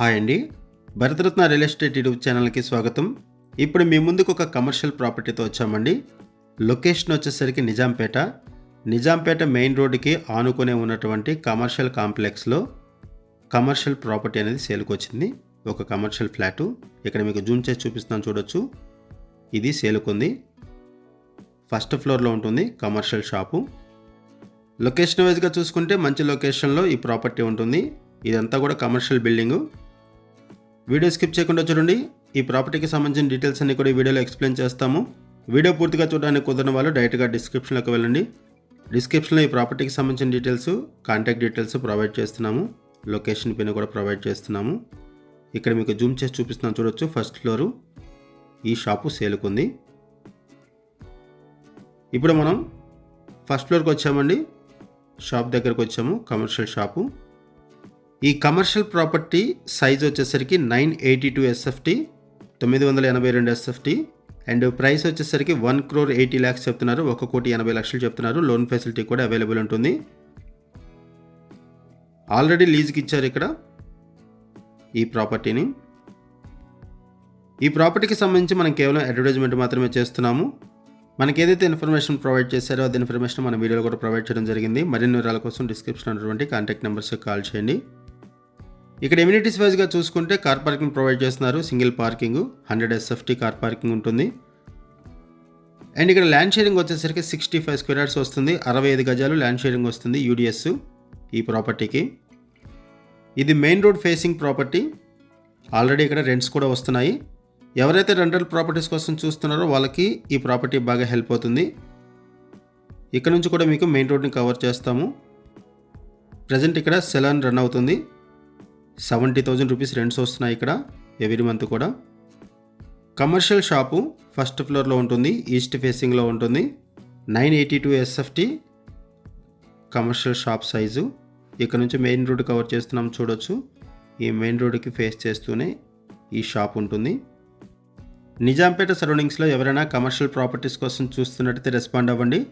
Hi అండి. Bharat Ratna real estate YouTube ఛానల్కి స్వాగతం. ఇప్పుడు మీ ముందుకు ఒక కమర్షియల్ ప్రాపర్టీతో వచ్చామండి. లొకేషన్ వచ్చేసరికి నిజాంపేట. నిజాంపేట మెయిన్ రోడ్డుకి ఆనుకునే ఉన్నటువంటి కమర్షియల్ కాంప్లెక్స్లో కమర్షియల్ ప్రాపర్టీ అనేది సేల్కి వచ్చింది. ఒక కమర్షియల్ ఫ్లాటు. ఇక్కడ మీకు జూమ్ చేసి చూపిస్తున్నాను చూడొచ్చు. ఇది సేలుకుంది ఫస్ట్ ఫ్లోర్లో ఉంటుంది కమర్షియల్ షాపు. లొకేషన్ వైజ్గా చూసుకుంటే మంచి లొకేషన్లో ఈ ప్రాపర్టీ ఉంటుంది. ఇదంతా కూడా కమర్షియల్ బిల్డింగు. వీడియో స్కిప్ చేయకుండా చూడండి. ఈ ప్రాపర్టీకి సంబంధించిన డీటెయిల్స్ అన్ని కూడా ఈ వీడియోలో ఎక్స్ప్లెయిన్ చేస్తాము. వీడియో పూర్తిగా చూడడానికి కుదరని వాళ్ళు డైరెక్ట్గా డిస్క్రిప్షన్లోకి వెళ్ళండి. డిస్క్రిప్షన్లో ఈ ప్రాపర్టీకి సంబంధించిన డీటెయిల్స్ కాంటాక్ట్ డీటెయిల్స్ ప్రొవైడ్ చేస్తున్నాము. లొకేషన్ పిన్ కూడా ప్రొవైడ్ చేస్తున్నాము. ఇక్కడ మీకు జూమ్ చేసి చూపిస్తున్నాను చూడొచ్చు. ఫస్ట్ ఫ్లోరు ఈ షాపు సేలుకుంది ఇప్పుడు మనం ఫస్ట్ ఫ్లోర్కి వచ్చామండి. షాప్ దగ్గరకు వచ్చాము కమర్షియల్ షాపు ఈ కమర్షియల్ ప్రాపర్టీ సైజ్ వచ్చేసరికి నైన్ ఎయిటీ టూ ఎస్ఎఫ్టీ తొమ్మిది వందల ఎనభై రెండు ఎస్ఎఫ్టీ అండ్ ప్రైస్ వచ్చేసరికి వన్ క్రోర్ ఎయిటీ ల్యాక్స్ చెప్తున్నారు. ఒక కోటి ఎనభై లక్షలు చెప్తున్నారు. లోన్ ఫెసిలిటీ కూడా అవైలబుల్ ఉంటుంది. ఆల్రెడీ లీజ్కి ఇచ్చారు ఇక్కడ ఈ ప్రాపర్టీని. ఈ ప్రాపర్టీకి సంబంధించి మనం కేవలం అడ్వర్టైజ్మెంట్ మాత్రమే చేస్తున్నాము. మనకి ఏదైతే ఇన్ఫర్మేషన్ ప్రొవైడ్ చేశారో అది ఇన్ఫర్మేషన్ మన వీడియోలో కూడా ప్రొవైడ్ చేయడం జరిగింది. మరిన్ని వివరాల కోసం డిస్క్రిప్షన్ ఉన్నటువంటి కాంటాక్ట్ నెంబర్స్కి కాల్ చేయండి. ఇక్కడ ఎమ్యూనిటీస్ వైజ్గా చూసుకుంటే కార్ పార్కింగ్ ప్రొవైడ్ చేస్తున్నారు. Single parking hundred SFT car parking ఉంటుంది. అండ్ ఇక్కడ ల్యాండ్ షేరింగ్ వచ్చేసరికి సిక్స్టీ ఫైవ్ స్క్వేర్ యార్డ్స్ వస్తుంది. అరవై ఐదు గజాలు ల్యాండ్ షేరింగ్ వస్తుంది యూడిఎస్ ఈ ప్రాపర్టీకి ఇది main road facing property already ఇక్కడ రెంట్స్ కూడా వస్తున్నాయి. ఎవరైతే రెంటల్ ప్రాపర్టీస్ కోసం చూస్తున్నారో వాళ్ళకి ఈ ప్రాపర్టీ బాగా హెల్ప్ అవుతుంది. ఇక్కడ నుంచి కూడా మీకు మెయిన్ రోడ్ని కవర్ చేస్తాము. ప్రజెంట్ ఇక్కడ సెలాన్ రన్ అవుతుంది. సెవెంటీ థౌజండ్ రూపీస్ రెంట్స్ వస్తున్నాయి ఇక్కడ ఎవ్రీ మంత్ కూడా. కమర్షియల్ షాపు ఫస్ట్ ఫ్లోర్లో ఉంటుంది ఈస్ట్ ఫేసింగ్లో ఉంటుంది. Nine eighty two SFT commercial shop size. ఇక్కడ నుంచి మెయిన్ రోడ్ కవర్ చేస్తున్నాం చూడొచ్చు. ఈ మెయిన్ రోడ్కి ఫేస్ చేస్తూనే ఈ షాప్ ఉంటుంది. నిజాంపేట సరౌండింగ్స్లో ఎవరైనా కమర్షియల్ ప్రాపర్టీస్ కోసం చూస్తున్నట్టయితే రెస్పాండ్ అవ్వండి.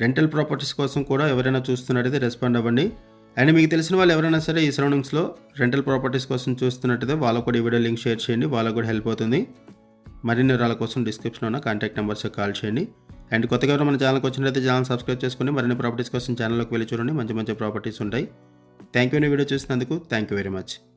రెంటల్ ప్రాపర్టీస్ కోసం కూడా ఎవరైనా చూస్తున్నట్టయితే రెస్పాండ్ అవ్వండి. అండ్ మీకు తెలిసిన వాళ్ళు ఎవరైనా సరే ఈ సరౌండింగ్స్లో రెంటల్ ప్రాపర్టీస్ కోసం చూస్తున్నట్టయితే వాళ్ళకు కూడా ఈ వీడియో లింక్ షేర్ చేయండి. వాళ్ళకు కూడా హెల్ప్ అవుతుంది. మరిన్ని వివరాల కోసం డిస్క్రిప్షన్లో ఉన్న కాంటాక్ట్ నెంబర్స్ కాల్ చేయండి. అండ్ కొత్తగా మన ఛానల్కి వచ్చినట్టయితే ఛానల్ సబ్స్క్రైబ్ చేసుకుని మరిన్ని ప్రాపర్టీస్ కోసం ఛానల్లోకి వెళ్ళి చూడండి. మంచి మంచి ప్రాపర్టీస్ ఉంటాయి. థ్యాంక్ యూ వీడియో చూసినందుకు థ్యాంక్ యూ వెరీ మచ్